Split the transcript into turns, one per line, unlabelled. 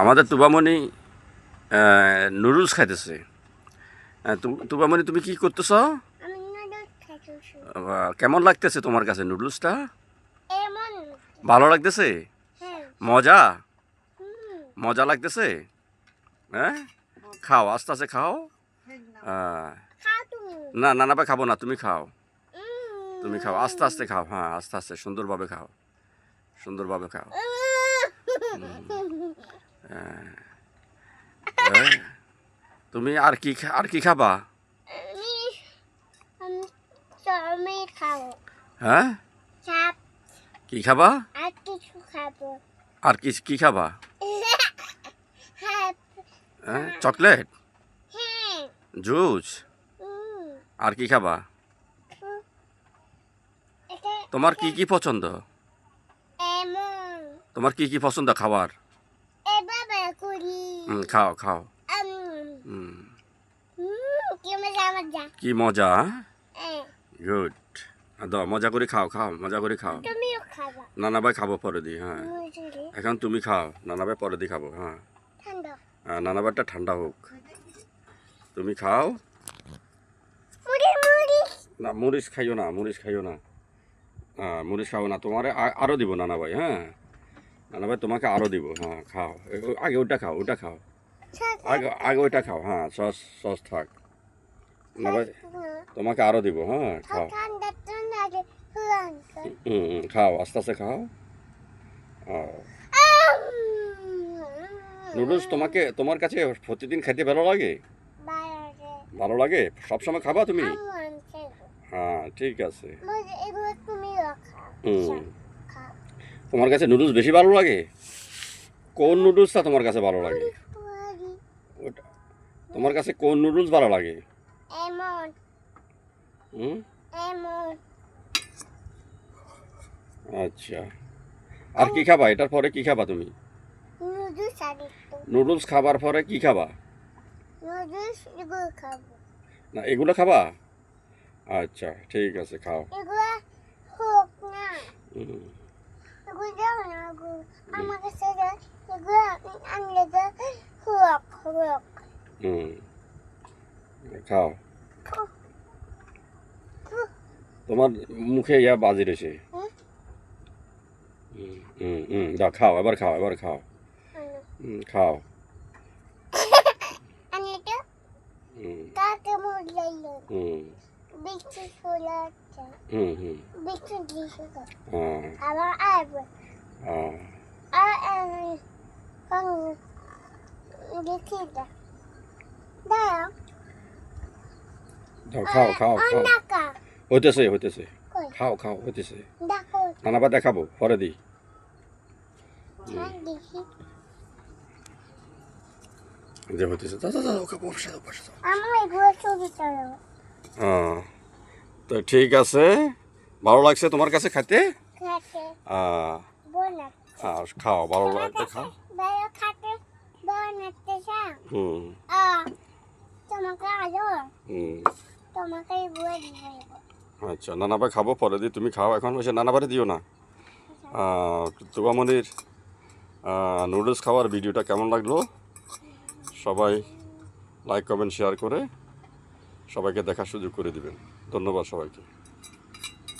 আমাদের তুবামণি নুডলস খাইতেছে। তুবামণি তুমি কি করতেছ? কেমন লাগতেছে তোমার কাছে নুডলসটা? ভালো লাগতেছে?
হ্যাঁ।
মজা? মজা লাগতেছে? হ্যাঁ? খাও আস্তে আস্তে খাও। না না না খাব না তুমি খাও। তুমি খাও আস্তে আস্তে খাও হ্যাঁ আস্তে আস্তে সুন্দরভাবে খাও। সুন্দরভাবে খাও। তুমি আর কি আর কি খাবা? হ্যাঁ? কি খাবা?
আর
কি কি খাবা?
হ্যাঁ।
হ্যাঁ চকলেট?
হ্যাঁ।
জুস? আর কি খাবা? তোমার কি কি পছন্দ? তোমার কি কি পছন্দ খাবার? হুম, খাও খাও। হুম,
কি মজা মজা। হ্যাঁ?
গুড দাও মজা করে খাও খাও মজা করে খাও। নানা ভাই খাব পরে দি হ্যাঁ। এখন তুমি খাও নানা ভাই পরে দি খাব হ্যাঁ।
ঠান্ডা।
আহ, নানা ভাইটা ঠান্ডা হোক। তুমি খাও। না মরিচ খাইও না মরিচ খাইও না। হ্যাঁ মরিচ খাও না তোমার আরও দিব নানা ভাই হ্যাঁ। নানা ভাই তোমাকে আরও দিব। হ্যাঁ খাও। আগে ওটা খাও ওটা খাও। আগে আগে ওইটা খাও। হ্যাঁ সস সস থাক। নানা ভাই তোমাকে আরও দিব হ্যাঁ খাও। হুম খাও আস্তে আস্তে খাও। নুডলস তোমাকে তোমার কাছে প্রতিদিন খেতে ভালো লাগে? ভালো লাগে? সবসময় খাবা তুমি? হ্যাঁ ঠিক আছে। হুম। তোমার কাছে নুডলস বেশি ভালো লাগে? কোন নুডলসটা তোমার কাছে ভালো লাগে? ওটা তোমার কাছে কোন নুডলস ভালো লাগে? আচ্ছা। আর কি খাবা? এটার পরে কি খাবা তুমি?
নুডলস
খাবার পরে কি খাবা? না এগুলো খাবা? আচ্ছা ঠিক আছে খাও। হুম,
এগুলো দাও না এগুলো আমার কাছে এগুলো আনলে দাও হোক হোক
হুম। খাও। তোমার মুখে ইয়া বাজি রয়েছে।
হুম?
হুম হুম হুম দাও খাও এবার খাও এবার খাও। হুম, খাও। হুম। হুম। হুম হুম।
আবার আসবে আর দেখি দা দাও
দাও খাও খাও খাও।
ডাকা
হইতেছে হইতেছে। খাও খাও হইতেছে।
ডাকো
নানা বা দেখাবো পরে দিই।
হ্যাঁ
যে হইতেছে দাও দাও ওকে বসে দাও বসে দাও
আমার এগুলো ছবি চলো
হ্যাঁ তো ঠিক আছে। ভালো লাগছে তোমার কাছে খাইতে আহ, খাও ভালো লাগতে খাও। হুম।
দিয়ে
আচ্ছা নানা ভাই খাব পরে দিই। তুমি খাও এখন বসে নানা বাড়ি দিও না। তুবামনির নুডলস খাওয়ার ভিডিওটা কেমন লাগল? সবাই লাইক কমেন্ট শেয়ার করে সবাইকে দেখার সুযোগ করে দিবেন। ধন্যবাদ সবাইকে।